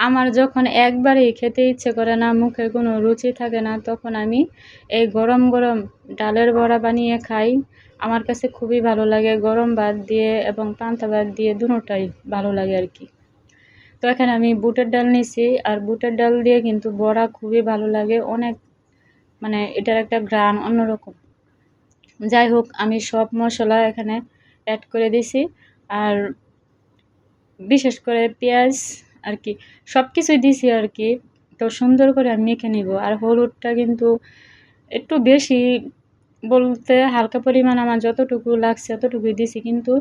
আমার যখন একবারেই খেতে ইচ্ছে করে না, মুখে কোনো রুচি থাকে না, তখন আমি এই গরম গরম ডালের বড়া বানিয়ে খাই। আমার কাছে খুবই ভালো লাগে। গরম ভাত দিয়ে এবং পান্তা ভাত দিয়ে দুটোটাই ভালো লাগে আর কি। তো এখানে আমি বুটের ডাল নিছি আর বুটের ডাল দিয়ে কিন্তু বড়া খুবই ভালো লাগে। অনেক মানে এটার একটা গ্রান অন্যরকম। যাই হোক, আমি সব মশলা এখানে অ্যাড করে দিছি আর বিশেষ করে পেঁয়াজ আর কি সব কিছুই দিছি আর কি তো সুন্দর করে আমি মেখে নিব। আর হলুদটা কিন্তু একটু বেশি বলতে হালকা পরিমাণ আমার যতটুকু লাগছে ততটুকুই দিছি। কিন্তু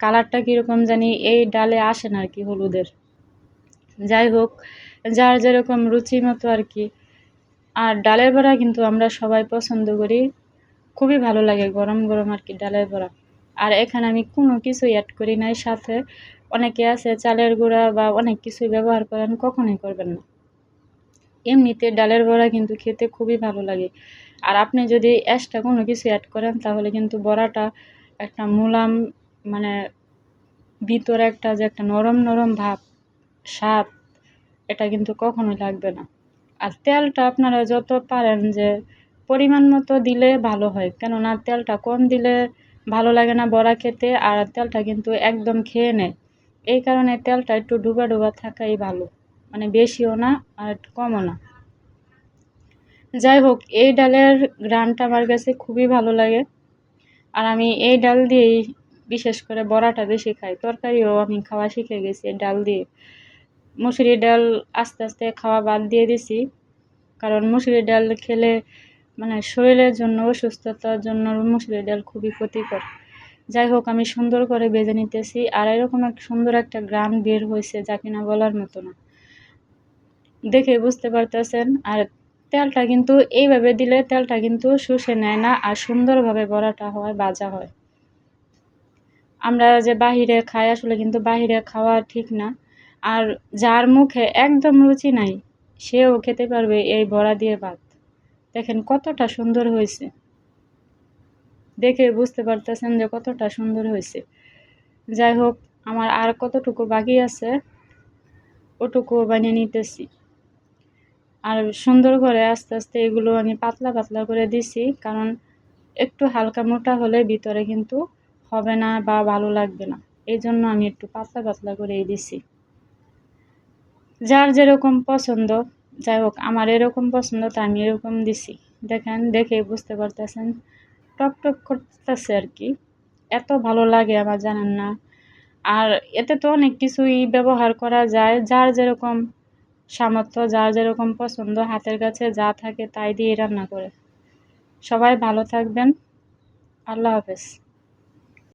কালারটা কীরকম জানি এই ডালে আসে না আর কি হলুদের। যাই হোক, যার যেরকম রুচি মতো আর কি আর ডালের বড়া কিন্তু আমরা সবাই পছন্দ করি। খুবই ভালো লাগে গরম গরম আর কি ডালের বড়া। আর এখানে আমি কোনো কিছু অ্যাড করি নাই সাথে। অনেকে আছে চালের গুঁড়া বা অনেক কিছুই ব্যবহার করেন, কখনোই করবেন না। এমনিতে ডালের বড়া কিন্তু খেতে খুবই ভালো লাগে। আর আপনি যদি এক্সট্রা কোনো কিছু অ্যাড করেন, তাহলে কিন্তু বড়াটা একটা মুলাম মানে ভিতরে একটা যে একটা নরম নরম ভাব, স্বাদ, এটা কিন্তু কখনোই লাগবে না। আর তেলটা আপনারা যত পারেন যে পরিমাণ মতো দিলে ভালো হয়, কেননা তেলটা কম দিলে ভালো লাগে না বড়া খেতে, আর তেলটা কিন্তু একদম খেয়ে নেয়। এই কারণে তেলটা একটু ডুবা ডুবা থাকাই ভালো। মানে বেশিও না আর কমও না। যাই হোক এই ডালের গ্রানটা আমার কাছে খুবই ভালো লাগে। আর আমি এই ডাল দিয়েই বিশেষ করে বড়াটা বেশি খাই। তরকারিও আমি খাওয়া শিখে গেছি ডাল দিয়ে। মুসুরি ডাল আস্তে আস্তে খাওয়া বাদ দিয়ে দিছি। কারণ মুসুরি ডাল খেলে মানে শরীরের জন্য, অসুস্থতার জন্য মুসুরি ডাল খুবই ক্ষতিকর। যাই হোক, আমি সুন্দর করে বেজে নিতেছি। আর এরকম এক সুন্দর একটা গ্রাম বের হয়েছে যা কিনা বলার মতো না। দেখে বুঝতে পারতেছেন? আর তেলটা কিন্তু এইভাবে দিলে তেলটা কিন্তু শুষে নেয় না আর সুন্দরভাবে বড়াটা হয়, বাজা হয়। আমরা যে বাহিরে খাই, আসলে কিন্তু বাহিরে খাওয়া ঠিক না। আর যার মুখে একদম রুচি নাই, সেও খেতে পারবে এই বড়া দিয়ে ভাত। দেখেন কতটা সুন্দর হয়েছে। দেখে বুঝতে পারতেছেন যে কতটা সুন্দর হয়েছে। যাই হোক, আমার আর কতটুকু বাকি আছে, ওটুকু বানিয়ে নিতেছি। আর সুন্দর করে আস্তে আস্তে এগুলো আমি পাতলা পাতলা করে দিছি, কারণ একটু হালকা মোটা হলে ভিতরে কিন্তু হবে না বা ভালো লাগবে না। এই জন্য আমি একটু পাতলা পাতলা করেই দিছি। যার যেরকম পছন্দ, যাই হোক, আমার এরকম পছন্দ, তো আমি এরকম দিছি। দেখেন, দেখে বুঝতে পারতেছেন টক টপ করতেছে আর কি। এত ভালো লাগে আমার জানেন না। আর এতে তো অনেক কিছুই ব্যবহার করা যায়। যার যেরকম সামর্থ্য, যার যেরকম পছন্দ, হাতের কাছে যা থাকে তাই দিয়ে রান্না করে। সবাই ভালো থাকবেন। আল্লাহ হাফেজ।